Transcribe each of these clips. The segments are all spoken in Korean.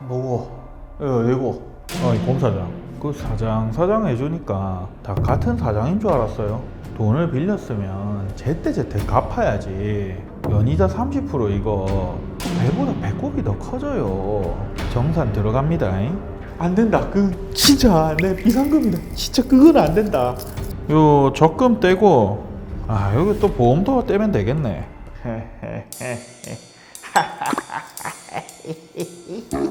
뭐고? 어, 내고. 어, 이 공사장. 그 사장 사장 해주니까 다 같은 사장인 줄 알았어요. 돈을 빌렸으면 제때제때 갚아야지. 연이자 30% 이거 배보다 배꼽이 더 커져요. 정산 들어갑니다. 잉? 안 된다. 그 진짜 내 비상금이다. 진짜 그건 안 된다. 요 적금 떼고 아 여기 또 보험도 떼면 되겠네.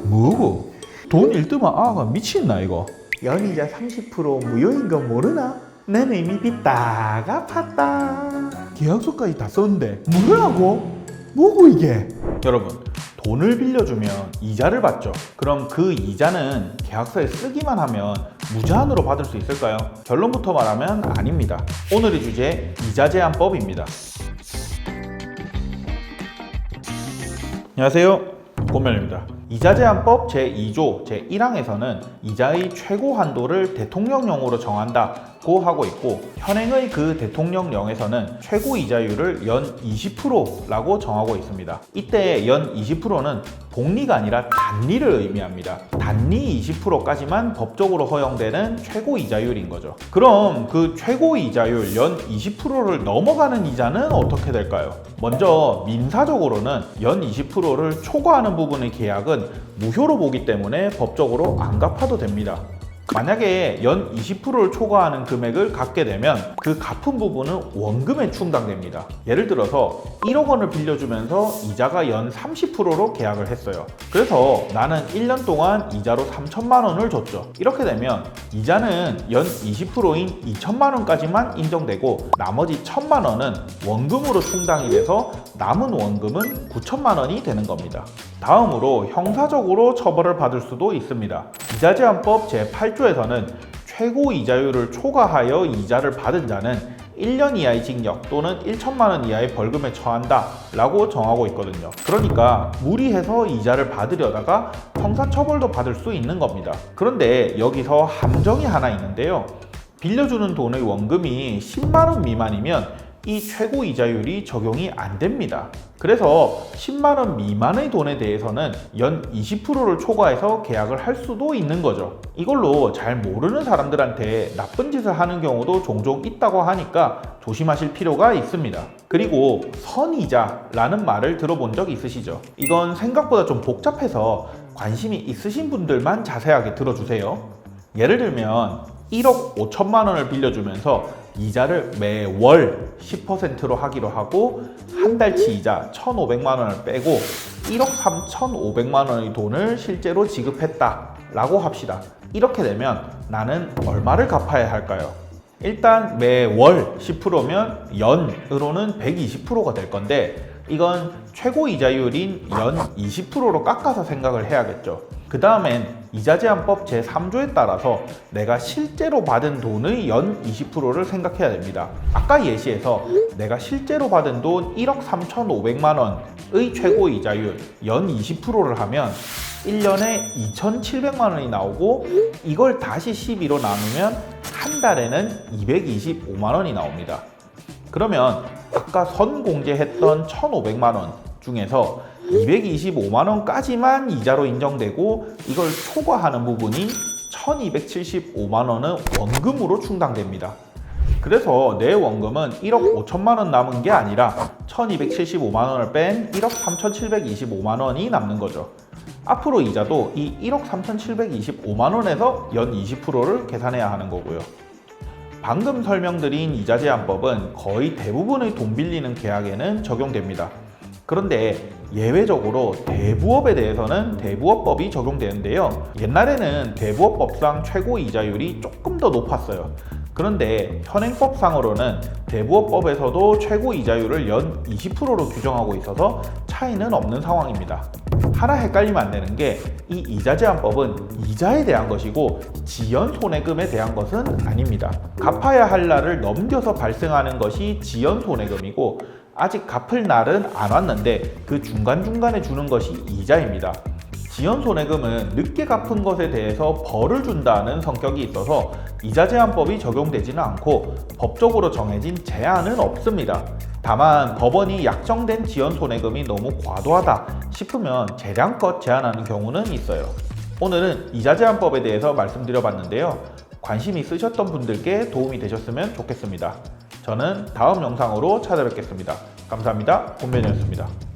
뭐고? 돈 잃더만 아가 미친나 이거. 연이자 30% 무효인 거 모르나? 내는 이미 빚다 갚았다. 계약서까지 다 썼는데 뭐라고? 뭐고 이게? 여러분 돈을 빌려주면 이자를 받죠. 그럼 그 이자는 계약서에 쓰기만 하면 무제한으로 받을 수 있을까요? 결론부터 말하면 아닙니다. 오늘의 주제 이자 제한법입니다. 안녕하세요. 고면입니다. 이자 제한법 제2조 제1항에서는 이자의 최고 한도를 대통령령으로 정한다 고 하고 있고 현행의 그 대통령령에서는 최고 이자율을 연 20%라고 정하고 있습니다. 이때 연 20%는 복리가 아니라 단리를 의미합니다. 단리 20%까지만 법적으로 허용되는 최고 이자율인 거죠. 그럼 그 최고 이자율 연 20%를 넘어가는 이자는 어떻게 될까요? 먼저 민사적으로는 연 20%를 초과하는 부분의 계약은 무효로 보기 때문에 법적으로 안 갚아도 됩니다. 만약에 연 20%를 초과하는 금액을 갚게 되면 그 갚은 부분은 원금에 충당됩니다. 예를 들어서 1억 원을 빌려주면서 이자가 연 30%로 계약을 했어요. 그래서 나는 1년 동안 이자로 3천만 원을 줬죠. 이렇게 되면 이자는 연 20%인 2천만 원까지만 인정되고 나머지 1천만 원은 원금으로 충당이 돼서 남은 원금은 9천만 원이 되는 겁니다. 다음으로 형사적으로 처벌을 받을 수도 있습니다. 이자제한법 제8조에서는 최고 이자율을 초과하여 이자를 받은 자는 1년 이하의 징역 또는 1천만 원 이하의 벌금에 처한다 라고 정하고 있거든요. 그러니까 무리해서 이자를 받으려다가 형사처벌도 받을 수 있는 겁니다. 그런데 여기서 함정이 하나 있는데요. 빌려주는 돈의 원금이 10만 원 미만이면 이 최고 이자율이 적용이 안 됩니다. 그래서 10만 원 미만의 돈에 대해서는 연 20%를 초과해서 계약을 할 수도 있는 거죠. 이걸로 잘 모르는 사람들한테 나쁜 짓을 하는 경우도 종종 있다고 하니까 조심하실 필요가 있습니다. 그리고 선이자라는 말을 들어본 적 있으시죠? 이건 생각보다 좀 복잡해서 관심이 있으신 분들만 자세하게 들어주세요. 예를 들면 1억 5천만 원을 빌려주면서 이자를 매월 10%로 하기로 하고 한 달치 이자 1,500만 원을 빼고 1억 3,500만 원의 돈을 실제로 지급했다 라고 합시다. 이렇게 되면 나는 얼마를 갚아야 할까요? 일단 매월 10%면 연으로는 120%가 될 건데 이건 최고 이자율인 연 20%로 깎아서 생각을 해야겠죠. 그 다음엔 이자제한법 제3조에 따라서 내가 실제로 받은 돈의 연 20%를 생각해야 됩니다. 아까 예시에서 내가 실제로 받은 돈 1억 3,500만 원의 최고 이자율 연 20%를 하면 1년에 2,700만 원이 나오고 이걸 다시 12로 나누면 한 달에는 225만 원이 나옵니다. 그러면 아까 선공제했던 1,500만 원 중에서 225만 원까지만 이자로 인정되고 이걸 초과하는 부분이 1,275만 원은 원금으로 충당됩니다. 그래서 내 원금은 1억 5천만 원 남은 게 아니라 1,275만 원을 뺀 1억 3,725만 원이 남는 거죠. 앞으로 이자도 이 1억 3,725만 원에서 연 20%를 계산해야 하는 거고요. 방금 설명드린 이자 제한법은 거의 대부분의 돈 빌리는 계약에는 적용됩니다. 그런데 예외적으로 대부업에 대해서는 대부업법이 적용되는데요. 옛날에는 대부업법상 최고 이자율이 조금 더 높았어요. 그런데 현행법상으로는 대부업법에서도 최고 이자율을 연 20%로 규정하고 있어서 차이는 없는 상황입니다. 하나 헷갈리면 안 되는 게 이 이자 제한법은 이자에 대한 것이고 지연 손해금에 대한 것은 아닙니다. 갚아야 할 날을 넘겨서 발생하는 것이 지연 손해금이고 아직 갚을 날은 안 왔는데 그 중간중간에 주는 것이 이자입니다. 지연 손해금은 늦게 갚은 것에 대해서 벌을 준다는 성격이 있어서 이자 제한법이 적용되지는 않고 법적으로 정해진 제한은 없습니다. 다만 법원이 약정된 지연 손해금이 너무 과도하다 싶으면 재량껏 제한하는 경우는 있어요. 오늘은 이자 제한법에 대해서 말씀드려봤는데요. 관심 있으셨던 분들께 도움이 되셨으면 좋겠습니다. 저는 다음 영상으로 찾아뵙겠습니다. 감사합니다. 본면이었습니다.